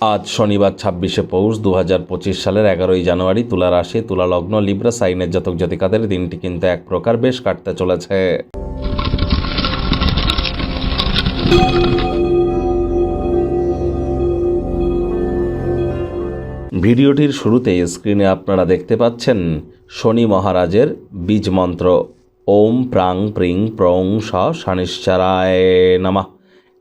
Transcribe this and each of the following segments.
আজ শনিবার ছাব্বিশে পৌষ দু হাজার পঁচিশ সালের এগারোই জানুয়ারি তুলা রাশি, তুলা লগ্ন, লিব্রা, সাইনের জাতক জাতিকাদের দিনটি কিন্তু এক প্রকার বেশ কাটতে চলেছে। ভিডিওটির শুরুতে স্ক্রিনে আপনারা দেখতে পাচ্ছেন শনি মহারাজের বীজ মন্ত্র। ওম প্রাং প্রিং প্রং স শানিশ্চারায় নামা।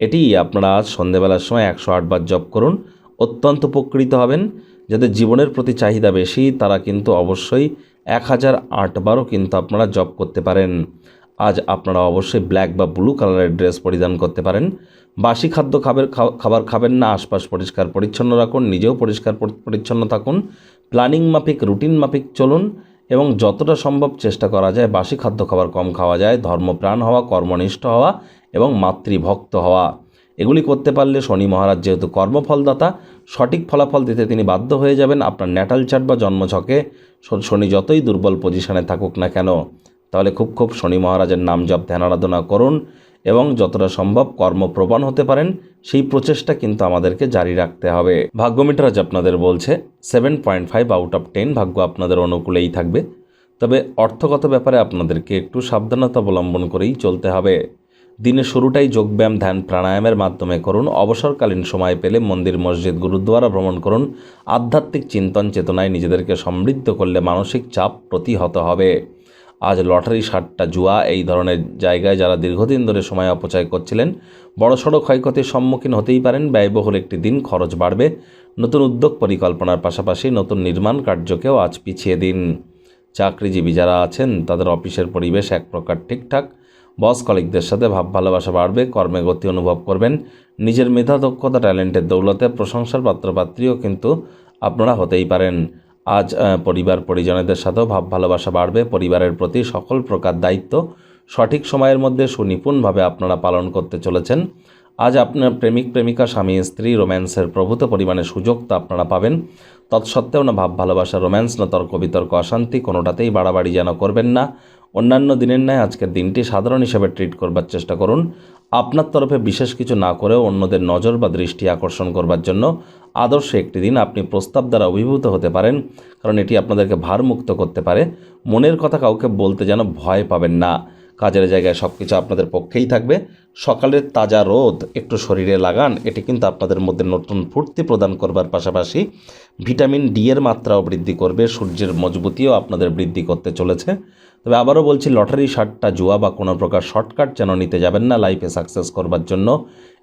এটি আপনারা আজ সন্ধেবেলার সময় একশো আটবার জপ করুন। অত্যন্ত উপকৃত হবেন। যাদের জীবনের প্রতি চাহিদা বেশি, তারা কিন্তু অবশ্যই এক হাজার আটবারও কিন্তু আপনারা জব করতে পারেন। আজ আপনারা অবশ্যই ব্ল্যাক বা ব্লু কালারের ড্রেস পরিধান করতে পারেন। বাসি খাদ্য খাবার খাবার খাবেন না, আশপাশ পরিষ্কার পরিচ্ছন্ন রাখুন, নিজেও পরিষ্কার পরিচ্ছন্ন থাকুন। প্ল্যানিং মাফিক, রুটিন মাফিক চলুন এবং যতটা সম্ভব চেষ্টা করা যায়, বাসি খাদ্য খাবার কম খাওয়া যায়, ধর্মপ্রাণ হওয়া, কর্মনিষ্ঠ হওয়া এবং মাতৃভক্ত হওয়া। এগুলি করতে পারলে শনি মহারাজ যেহেতু কর্মফলদাতা, সঠিক ফলাফল দিতে তিনি বাধ্য হয়ে যাবেন আপনার ন্যাটাল চার্ট বা জন্মছকে। শনি যতই দুর্বল পজিশনে থাকুক না কেন, তাহলে খুব খুব শনি মহারাজের নাম জপ, ধ্যান আরাধনা করুন এবং যতটা সম্ভব কর্মপ্রবণ হতে পারেন, সেই প্রচেষ্টা কিন্তু আমাদেরকে জারি রাখতে হবে। ভাগ্যমিটার আজ আপনাদের বলছে seven point five out of ten ভাগ্য আপনাদের অনুকূলেই থাকবে। তবে অর্থগত ব্যাপারে আপনাদেরকে একটু সাবধানতা অবলম্বন করেই চলতে হবে। দিনের শুরুটাই যোগব্যায়াম, ধ্যান, প্রাণায়ামের মাধ্যমে করুন। অবসরকালীন সময় পেলে মন্দির, মসজিদ, গুরুদ্বারা ভ্রমণ করুন। আধ্যাত্মিক চিন্তন চেতনায় নিজেদেরকে সমৃদ্ধ করলে মানসিক চাপ প্রতিহত হবে। আজ লটারি, সাতটা, জুয়া এই ধরনের জায়গায় যারা দীর্ঘদিন ধরে সময় অপচয় করছিলেন, বড়সড় ক্ষয়ক্ষতির সম্মুখীন হতেই পারেন। ব্যয়বহুল একটি দিন, খরচ বাড়বে। নতুন উদ্যোগ পরিকল্পনার পাশাপাশি নতুন নির্মাণ কার্যকেও আজ পিছিয়ে দিন। চাকরিজীবী যারা আছেন, তাদের অফিসের পরিবেশ এক প্রকার ঠিকঠাক। বস কলিকদের সাথে ভাব ভালোবাসা বাড়বে, কর্মে গতি অনুভব করবেন। নিজের মেধা, দক্ষতা, ট্যালেন্টের দৌলতে প্রশংসার পাত্রপাত্রীও কিন্তু আপনারা হতেই পারেন। আজ পরিবার পরিজনেদের সাথেও ভাব ভালোবাসা বাড়বে। পরিবারের প্রতি সকল প্রকার দায়িত্ব সঠিক সময়ের মধ্যে সুনিপুণভাবে আপনারা পালন করতে চলেছেন। আজ আপনার প্রেমিক, প্রেমিকা, স্বামী, স্ত্রী, রোম্যান্সের প্রভূত পরিমাণে সুযোগ তো আপনারা পাবেন। তৎসত্ত্বেও না ভাব ভালোবাসা, রোম্যান্স, না তর্ক বিতর্ক, অশান্তি কোনোটাতেই বাড়াবাড়ি যেন করবেন না। অন্যান্য দিনের ন্যায় আজকের দিনটি সাধারণ হিসাবে ট্রিট করবার চেষ্টা করুন। আপনার তরফে বিশেষ কিছু না করেও অন্যদের নজর বা দৃষ্টি আকর্ষণ করবার জন্য আদর্শ একটি দিন আপনি প্রস্তাব দ্বারা অভিভূত হতে পারেন, কারণ এটি আপনাদেরকে ভারমুক্ত করতে পারে। মনের কথা কাউকে বলতে যেন ভয় পাবেন না। কাজের জায়গায় সব কিছু আপনাদের পক্ষেই থাকবে। সকালের তাজা রোদ, একটু শরীরে লাগান, এটি কিন্তু আপনাদের মধ্যে নতুন ফুর্তি প্রদান করবার পাশাপাশি ভিটামিন ডি এর মাত্রাও বৃদ্ধি করবে, সূর্যের মজবুতিও আপনাদের বৃদ্ধি করতে চলেছে। তবে আবারও বলছি, লটারি শার্টটা জুয়া বা কোনো প্রকার শর্টকাট যেন নিতে যাবেন না, লাইফে সাকসেস করবার জন্য।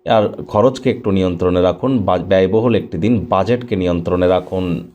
আর খরচকে একটু নিয়ন্ত্রণে রাখুন ব্যয়বহুল একটি দিন বাজেটকে নিয়ন্ত্রণে রাখুন।